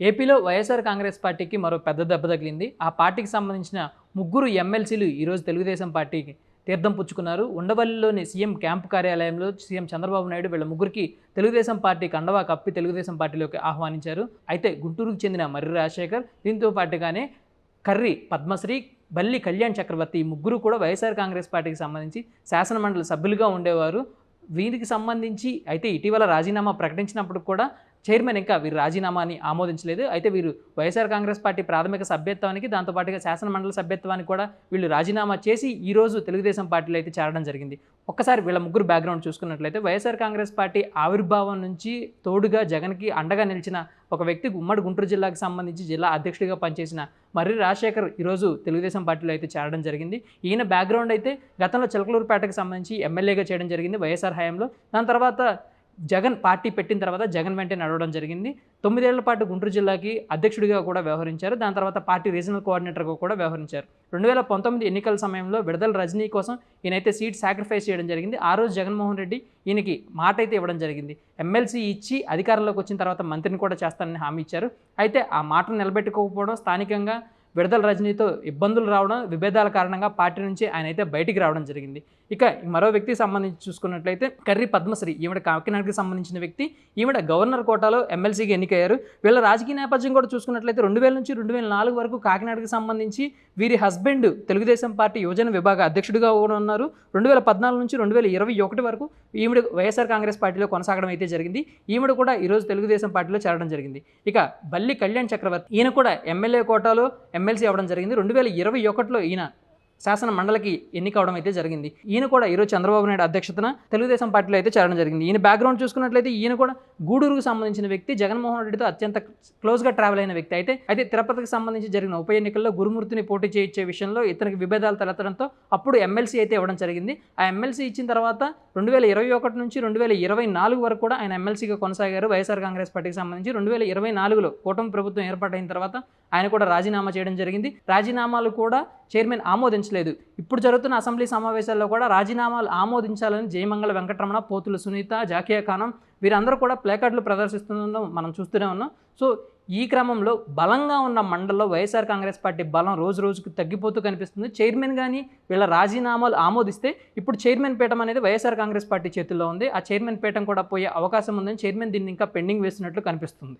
ఏపీలో వైఎస్ఆర్ కాంగ్రెస్ పార్టీకి మరో పెద్ద దెబ్బ తగిలింది. ఆ పార్టీకి సంబంధించిన ముగ్గురు ఎమ్మెల్సీలు ఈరోజు తెలుగుదేశం పార్టీకి తీర్థం పుచ్చుకున్నారు. ఉండవల్లిలోని సీఎం క్యాంపు కార్యాలయంలో సీఎం చంద్రబాబు నాయుడు వీళ్ళ ముగ్గురికి తెలుగుదేశం పార్టీ కండవా కప్పి తెలుగుదేశం పార్టీలోకి ఆహ్వానించారు. అయితే గుంటూరుకు చెందిన మర్రి రాజశేఖర్ దీంతో పాటుగానే కర్రి పద్మశ్రీ బల్లి కళ్యాణ్ చక్రవర్తి ఈ ముగ్గురు కూడా వైఎస్ఆర్ కాంగ్రెస్ పార్టీకి సంబంధించి శాసనమండలి సభ్యులుగా ఉండేవారు. వీరికి సంబంధించి అయితే ఇటీవల రాజీనామా ప్రకటించినప్పుడు కూడా చైర్మన్ ఇంకా వీరు రాజీనామాని ఆమోదించలేదు. అయితే వీరు వైఎస్ఆర్ కాంగ్రెస్ పార్టీ ప్రాథమిక సభ్యత్వానికి దాంతోపాటుగా శాసనమండలి సభ్యత్వానికి కూడా వీళ్ళు రాజీనామా చేసి ఈరోజు తెలుగుదేశం పార్టీలో అయితే చేరడం జరిగింది. ఒక్కసారి వీళ్ళ ముగ్గురు బ్యాక్గ్రౌండ్ చూసుకున్నట్లయితే వైఎస్ఆర్ కాంగ్రెస్ పార్టీ ఆవిర్భావం నుంచి తోడుగా జగన్కి అండగా నిలిచిన ఒక వ్యక్తి ఉమ్మడి గుంటూరు జిల్లాకు సంబంధించి జిల్లా అధ్యక్షుడిగా పనిచేసిన మర్రి రాజశేఖర్ ఈరోజు తెలుగుదేశం పార్టీలో అయితే చేరడం జరిగింది. ఈయన బ్యాక్గ్రౌండ్ అయితే గతంలో చిలకలూరుపేటకు సంబంధించి ఎమ్మెల్యేగా చేయడం జరిగింది వైఎస్ఆర్ హయాంలో. దాని తర్వాత జగన్ పార్టీ పెట్టిన తర్వాత జగన్ వెంటే నడవడం జరిగింది. తొమ్మిదేళ్ళ పాటు గుంటూరు జిల్లాకి అధ్యక్షుడిగా కూడా వ్యవహరించారు. దాని తర్వాత పార్టీ రీజనల్ కోఆర్డినేటర్గా కూడా వ్యవహరించారు. రెండు వేల పంతొమ్మిది ఎన్నికల సమయంలో విడుదల రజనీ కోసం ఈయనైతే సీట్ సాక్రిఫైస్ చేయడం జరిగింది. ఆ రోజు జగన్మోహన్ రెడ్డి ఈయనకి మాట అయితే ఇవ్వడం జరిగింది. ఎమ్మెల్సీ ఇచ్చి అధికారంలోకి వచ్చిన తర్వాత మంత్రిని కూడా చేస్తానని హామీ ఇచ్చారు. అయితే ఆ మాటను నిలబెట్టుకోకపోవడం స్థానికంగా విడుదల రజనీతో ఇబ్బందులు రావడం విభేదాల కారణంగా పార్టీ నుంచి ఆయన అయితే బయటికి రావడం జరిగింది. ఇక మరో వ్యక్తికి సంబంధించి చూసుకున్నట్లయితే కర్రీ పద్మశ్రీ ఈవిడ కాకినాడకి సంబంధించిన వ్యక్తి ఈవిడ గవర్నర్ కోటాలో ఎమ్మెల్సీగా ఎన్నికయ్యారు. వీళ్ళ రాజకీయ నేపథ్యం కూడా చూసుకున్నట్లయితే రెండు వేల నుంచి రెండు వేల నాలుగు వరకు కాకినాడకి సంబంధించి వీరి హస్బెండ్ తెలుగుదేశం పార్టీ యువజన విభాగ అధ్యక్షుడిగా కూడా ఉన్నారు. రెండు వేల పద్నాలుగు నుంచి రెండు వేల ఇరవై ఒకటి వరకు ఈవిడ వైఎస్ఆర్ కాంగ్రెస్ పార్టీలో కొనసాగడం అయితే జరిగింది. ఈవిడ కూడా ఈరోజు తెలుగుదేశం పార్టీలో చేరడం జరిగింది. ఇక బల్లి కళ్యాణ్ చక్రవర్తి ఈయన కూడా ఎమ్మెల్యే కోటాలో ఎమ్మెల్సీ అవ్వడం జరిగింది. రెండు వేల ఇరవై ఒకటిలో ఈయన శాసన మండలికి ఎన్నిక అవడం అయితే జరిగింది. ఈయన కూడా ఈరోజు చంద్రబాబు నాయుడు అధ్యక్షతన తెలుగుదేశం పార్టీలో అయితే చేరడం జరిగింది. ఈయన బ్యాక్గ్రౌండ్ చూసుకున్నట్లయితే ఈయన కూడా గూడూరుకు సంబంధించిన వ్యక్తి జగన్మోహన్ రెడ్డితో అత్యంత క్లోజ్గా ట్రావెల్ అయిన వ్యక్తి. అయితే అయితే తిరుపతికి సంబంధించి జరిగిన ఉప ఎన్నికల్లో గురుమూర్తిని పోటీ చేయించే విషయంలో ఇతనికి విభేదాలు తలెత్తడంతో అప్పుడు ఎమ్మెల్సీ అయితే ఇవ్వడం జరిగింది. ఆ ఎమ్మెల్సీ ఇచ్చిన తర్వాత రెండు వేల ఇరవై ఒకటి నుంచి రెండు వేల ఇరవై నాలుగు వరకు కూడా ఆయన ఎమ్మెల్సీగా కొనసాగారు. వైఎస్ఆర్ కాంగ్రెస్ పార్టీకి సంబంధించి రెండు వేల ఇరవై నాలుగులో కూటమి ప్రభుత్వం ఏర్పాటైన తర్వాత ఆయన కూడా రాజీనామా చేయడం జరిగింది. రాజీనామాలు కూడా చైర్మన్ ఆమోదించలేదు. లేదు. ఇప్పుడు జరుగుతున్న అసెంబ్లీ సమావేశాల్లో కూడా రాజీనామాలు ఆమోదించాలని జయమంగళ వెంకటరమణ పోతుల సునీత జాకియా ఖానం వీరందరూ కూడా ప్లేకార్డులు ప్రదర్శిస్తుండడం మనం చూస్తూనే ఉన్నాం. సో ఈ క్రమంలో బలంగా ఉన్న మండల్లో వైఎస్ఆర్ కాంగ్రెస్ పార్టీ బలం రోజు రోజుకు తగ్గిపోతూ కనిపిస్తుంది. చైర్మన్ కానీ వీళ్ళ రాజీనామాలు ఆమోదిస్తే ఇప్పుడు చైర్మన్ పీఠం అనేది వైఎస్ఆర్ కాంగ్రెస్ పార్టీ చేతుల్లో ఉంది. ఆ చైర్మన్ పీఠం కూడా పోయే అవకాశం ఉందని చైర్మన్ దీన్ని ఇంకా పెండింగ్ వేసినట్లు కనిపిస్తుంది.